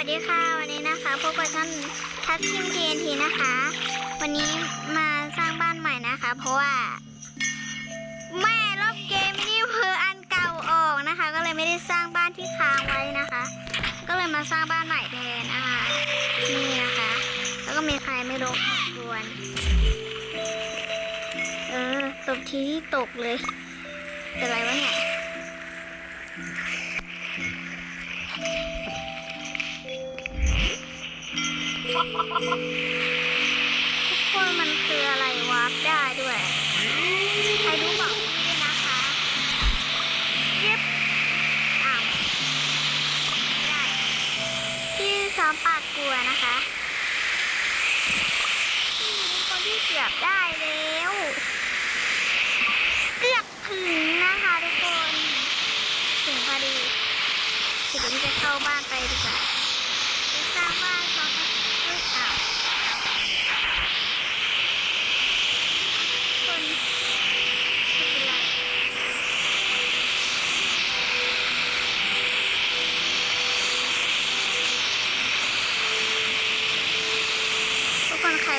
วัสดีค่ะ วันนี้นะคะพบกับช่องทัพทิม TNT นะคะ วันนี้มาสร้างบ้านใหม่นะคะ เพราะว่า แม่ลบเกมนี่เพออันเก่าออกนะคะ ก็เลยไม่ได้สร้างบ้านที่ค้างไว้นะคะ ก็เลยมาสร้างบ้านใหม่แทนนะคะนี่นะคะ แล้วก็มีใครไม่รู้กวนเออตกทีที่ตกเลยเป็นไรวะเนี่ย ทุกคนมันคืออะไรวาร์ปได้ด้วย ใครรู้บอกพี่ด้วยนะคะเย็บอ้าวไม่ได้ พี่ซ้อมปากกลัวนะคะพี่เป็นคนที่เกือบได้แล้ว เกือบถึงนะคะทุกคน ถึงพอดีเดี๋ยวพี่จะเข้าบ้านไปดีกว่า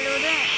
กค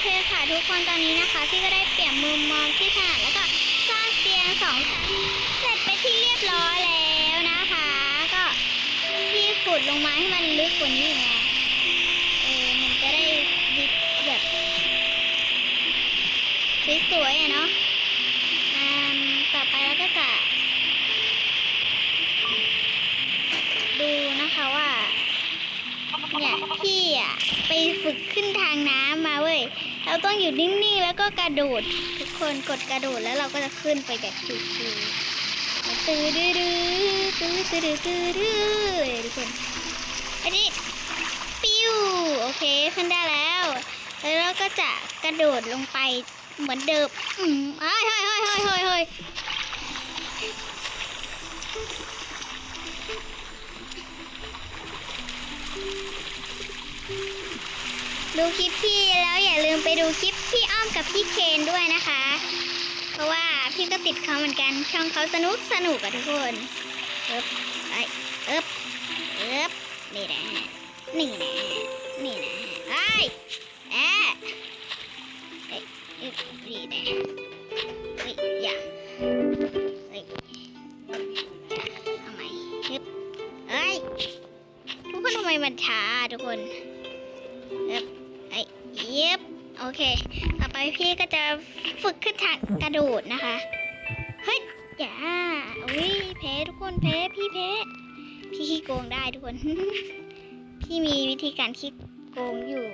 เคค่ะทุกคนตอนนี้นะคะพี่ก็ได้เปลี่ยนมุมมองที่ถนัดแล้วก็สร้างเตียงสองชั้นเสร็จไปที่เรียบร้อยแล้วนะคะ ก็พี่ขุดลงมาให้มันลึกกว่านี้อีกนะเออมันจะได้ดิแบบสวยๆอะเนาะอ่าต่อไปเราก็จะดูนะคะว่าเนี่ยพี่อะไปฝึกขึ้นทางน้ำมาเว้ย เราต้องอยู่นิ่งๆ แล้วก็กระโดด ทุกคนกดกระโดดแล้วเราก็จะขึ้นไปแบบชิวๆตื้อดื้อดื้อตื้อตื้อดื้อตื้อดื้อทุกคนอันนี้ปิ้วโอเคขึ้นได้แล้ว แล้วเราก็จะกระโดดลงไปเหมือนเดิมอืมเฮ้ยเฮ้ยเฮ้ยเฮ้ยเฮ้ย ดูคลิปพี่แล้วอย่าลืมไปดูคลิปพี่อ้อมกับพี่เคนด้วยนะคะ เพราะว่าพี่ก็ติดเขาเหมือนกัน ช่องเขาสนุกสนุกอะทุกคนเอ๊บไอเอ๊บเอ๊บนี่นะนี่นะนี่นะไอแอะเอ้ยเอ๊บนี่นะเฮ้ยอย่าเฮ้ยทำไมเอ๊บเอ้ยทุกคนทำไมมันช้าทุกคน เค ต่อไปพี่ก็จะฝึกขึ้นทางกระโดดนะคะ เฮ้ย อย่าอุ้ยแพ้ทุกคนแพ้พี่แพ้พี่ขี้โกงได้ทุกคน พี่มีวิธีการขี้โกงอยู่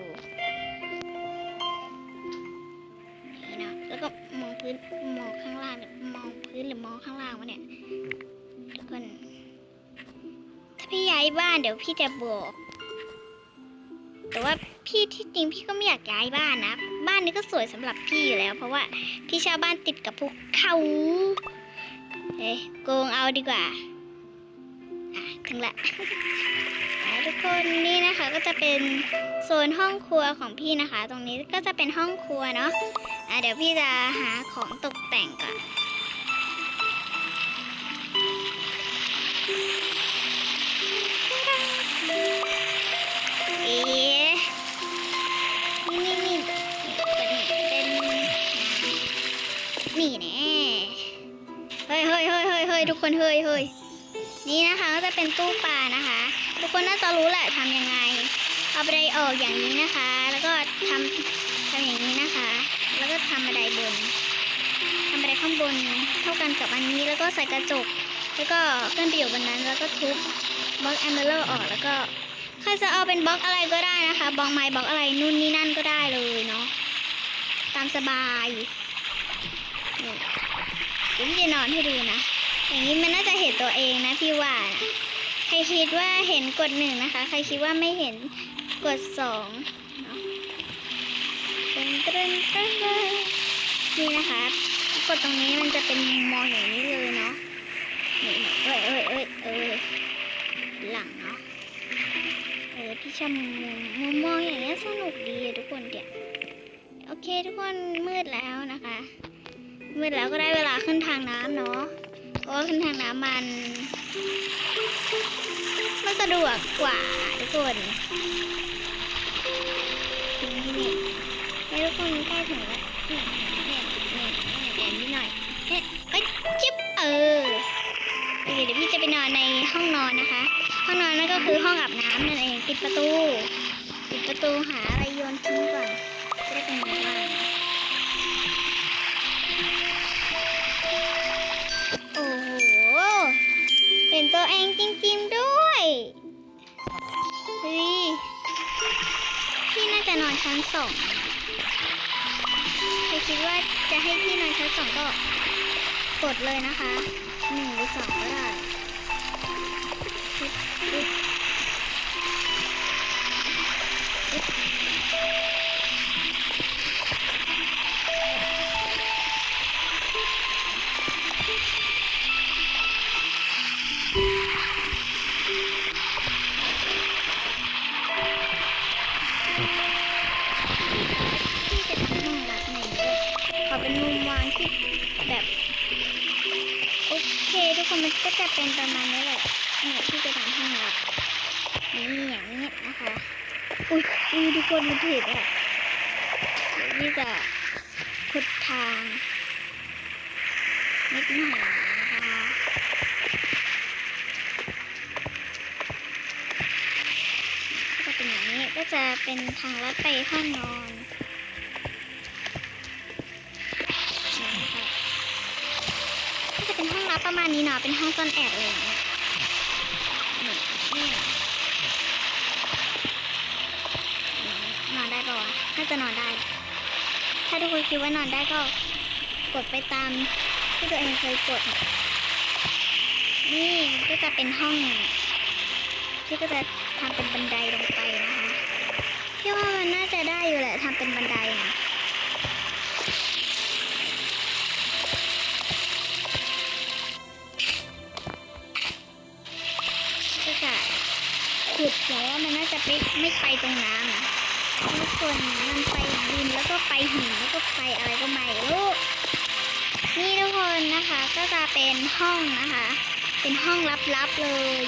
นี่เนาะแล้วก็มองพื้นมองข้างล่างเนี่ยมองพื้นหรือมองข้างล่างวะเนี่ยทุกคน ถ้าพี่ย้ายบ้านเดี๋ยวพี่จะบอก แต่ว่า พี่ที่จริงพี่ก็ไม่อยากย้ายบ้านนะ บ้านนี้ก็สวยสำหรับพี่อยู่แล้ว เพราะว่าพี่เชาวบ้านติดกับภูเขาเฮ้ยโกงเอาดีกว่า อะถึงละอะทุกคนนี่นะคะก็จะเป็นโซนห้องครัวของพี่นะคะ ตรงนี้ก็จะเป็นห้องครัวเนาะอะเดี๋ยวพี่จะหาของตกแต่งก่อนเอ๊ นี่เป็นนี่แน่เฮ้ยเฮ้ยเฮ้ยเฮ้ยเฮ้ยทุกคนเฮ้ยเฮ้ยนี่นะคะก็จะเป็นตู้ปลานะคะ ทุกคนน่าจะรู้แหละทำยังไง เอาบันไดออกอย่างนี้นะคะ แล้วก็ทำทำอย่างนี้นะคะ แล้วก็ทำบันไดบนทำบันไดข้างบนเท่ากันกับอันนี้แล้วก็ใส่กระจก แล้วก็ขึ้นไปอยู่บนนั้นแล้วก็ทุบบล็อกแอมเบอร์ออกแล้วก็ใครจะเอาเป็นบล็อกอะไรก็ได้นะคะบล็อกไม้บล็อกอะไรนู่นนี่นั่นก็ได้เลยเนาะตามสบาย นี่เดี๋ยวพี่จะนอนให้ดูนะ อย่างนี้มันน่าจะเห็นตัวเองนะพี่ว่านะใครคิดว่าเห็นกดหนึ่งนะคะ ใครคิดว่าไม่เห็นกดสองเนาะตึ้งตึ้งตึ้งตึ้งนี่นะคะ กดตรงนี้มันจะเป็นมองอย่างนี้เลยเนาะนี่เอ้ยเอ้ยเอ้ยเออหลังเนาะเออพี่ชมมมุมองอย่างเงี้ยสนุกดีทุกคนเดี๋ยวโอเคทุกคนมืดแล้ว มืดแล้วก็ได้เวลาขึ้นทางน้ำเนาะ เพราะว่าขึ้นทางน้ำมัน มันสะดวกกว่าทุกคนนี่นี่นี่ทุกคนใกล้ถึงแล้วนี่นี่นี่นี่ยเนี่ยนิดหน่อยเนี่ยเอ้ยจิ๊บเออเดี๋ยวพี่จะไปนอนในห้องนอนนะคะ ห้องนอนนั่นก็คือห้องอาบน้ำนั่นเองปิดประตู ปิดประตูหาอะไรโยนทิ้งก่อนจะได้เป็นมือว่าง งจริงๆด้วยเฮ้ยพี่น่าจะนอนชั้นสองใครคิดว่าจะให้พี่นอนชั้นสองก็กดเลยนะคะหนึ่งหรือสองก็ได้ ก็จะเป็นทางลัดไปห้องนอนนะคะก็จะเป็นห้องลับประมาณนี้เนาะ เป็นห้องซ่อนแอบอะไรอย่างเงี้ยนี่นี่นอนได้ปะวะน่าจะนอนได้ ถ้าทุกคนคิดว่านอนได้ก็กดไปตามที่ตัวเองเคยกด นี่ก็จะเป็นห้อง ที่ก็จะทำเป็นบันไดลงไปนะคะพี่ว่ามันน่า จะได้อยู่แหละทำเป็นบันไดนะก็จะขุดแต่ว่ามันน่าจะไม่ไม่ไปตรงน้ำนะทุกคนมันไปดินแล้วก็ไปหินแล้วก็ไปอะไรก็ไม่รู้นี่ทุกคนนะคะก็จะเป็นห้องนะคะ เป็นห้องลับๆเลย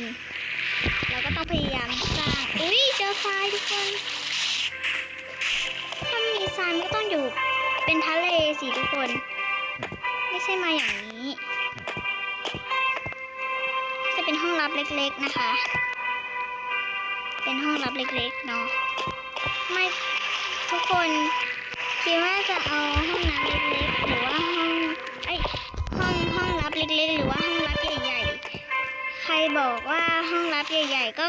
เนาะทุกคนเราก็ต้องพยายามสร้าง อุ้ยเจอทรายทุกคน ถ้ามีทรายมันก็ต้องอยู่เป็นทะเลสิทุกคน ไม่ใช่มาอย่างนี้ จะเป็นห้องลับเล็กๆนะคะ เป็นห้องลับเล็กๆเนาะ ไม่ทุกคนคิดว่าจะเอาห้องน้ำเล็กๆหรือว่าห้องไอห้องห้องลับเล็กๆ หรือว่าห้องลับ รบอกว่าห้องลับใหญ่ ๆ ก็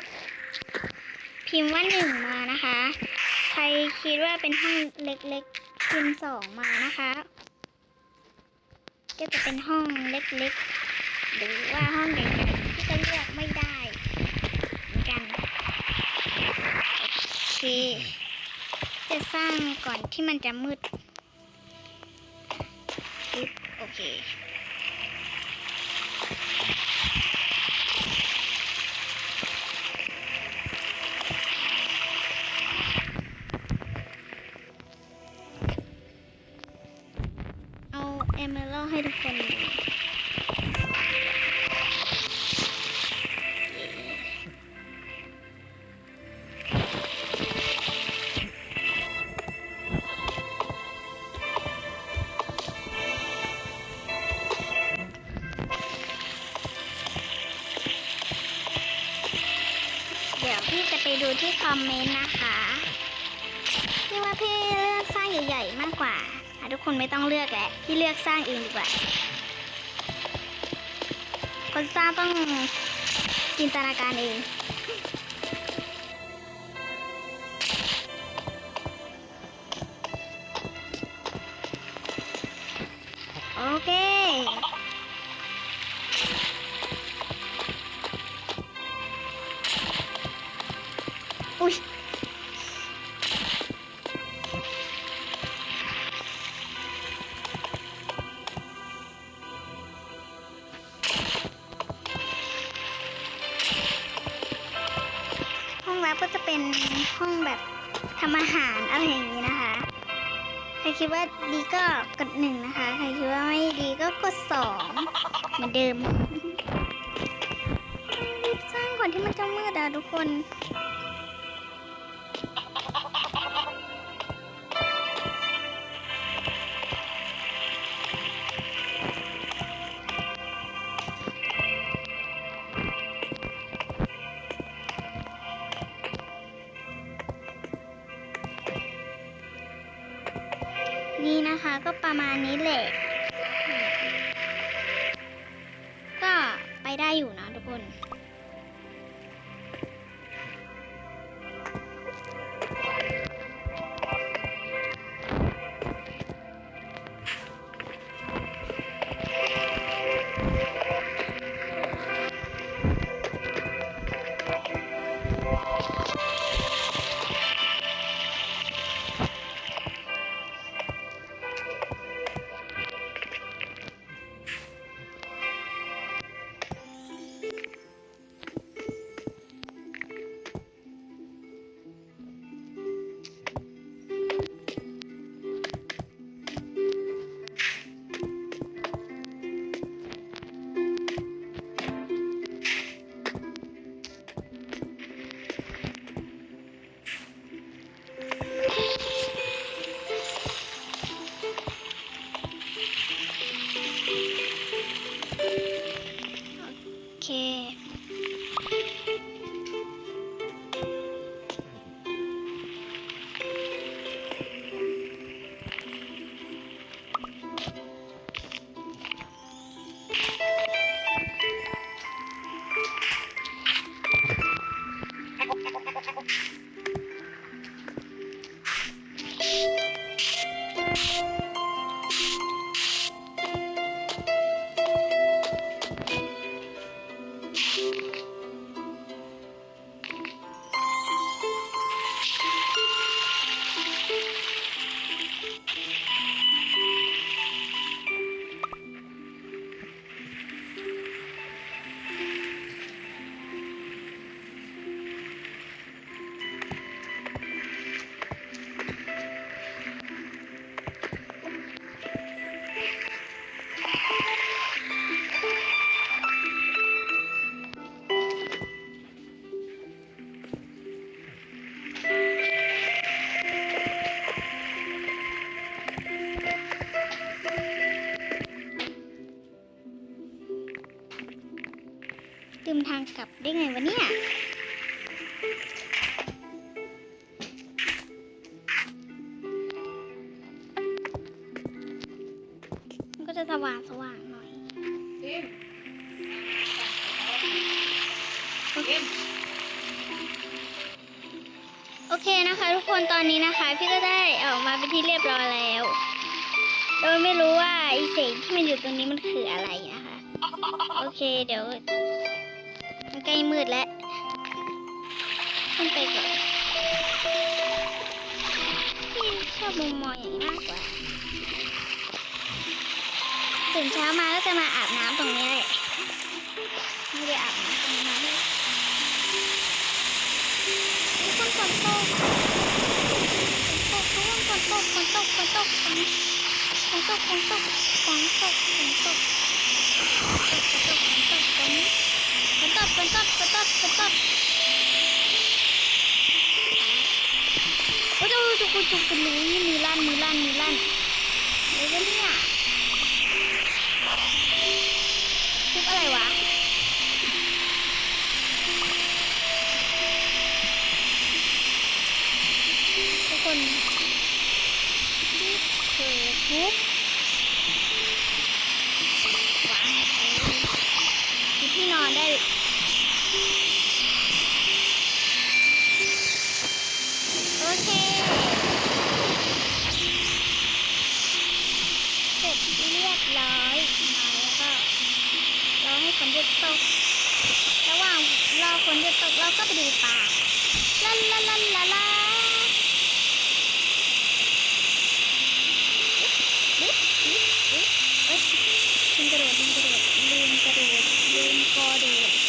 พิมพ์ว่าหนึ่งมานะคะ ใครคิดว่าเป็นห้องเล็กๆ พิมพ์สองมานะคะ ก็จะเป็นห้องเล็กๆ หรือว่าห้องใหญ่ๆที่ก็เลือกไม่ได้เหมือนกันโอเคจะสร้างก่อนที่มันจะมืดโอเค คนไม่ต้องเลือกแหละพี่เลือกสร้างเองดีกว่า คนสร้างต้องจินตนาการเอง ว่าดีก็กดหนึ่งนะคะ ใครคิดว่าไม่ดีก็กดสองเหมือนเดิมรีบสร้างก่อนที่มันจะมืดอะทุกคน ประมาณนี้แหละ ก็ไปได้อยู่นะ คนตอนนี้นะคะ พี่ก็ได้ออกมาเป็นที่เรียบร้อยแล้ว โดยไม่รู้ว่าไอีเศษที่มันอยู่ตรงนี้มันคืออะไรนะคะ โอเคเดี๋ยวใกล้มืดแล้วขึ้นไปก่อนพี่ชอบมุมมองอย่างนี้มากกว่าตื่นเช้ามาก็จะมาอาบน้ำตรงนี้แหละไม่ได้อาบน้ำตรงนั้นเลยทุ กคนฝนตกฝนตกทุกคนฝนตกฝนตกฝนตกฝนตกฝนตกฝนตกฝนตกฝนตกฝนตกฝนตกฝนตกฝนตกโอ้ยจุกจุกจุกมือมือลั่นมือลั่นมือลั่นอะไรวะเนี่ยุกที่นอนได้โอเคเสร็จเรียบร้อยมาแล้วก็รอให้ฝนหยุดตกระหว่างรอฝนหยุดตกเราก็ไปดูปลาลาลาลาลา recording.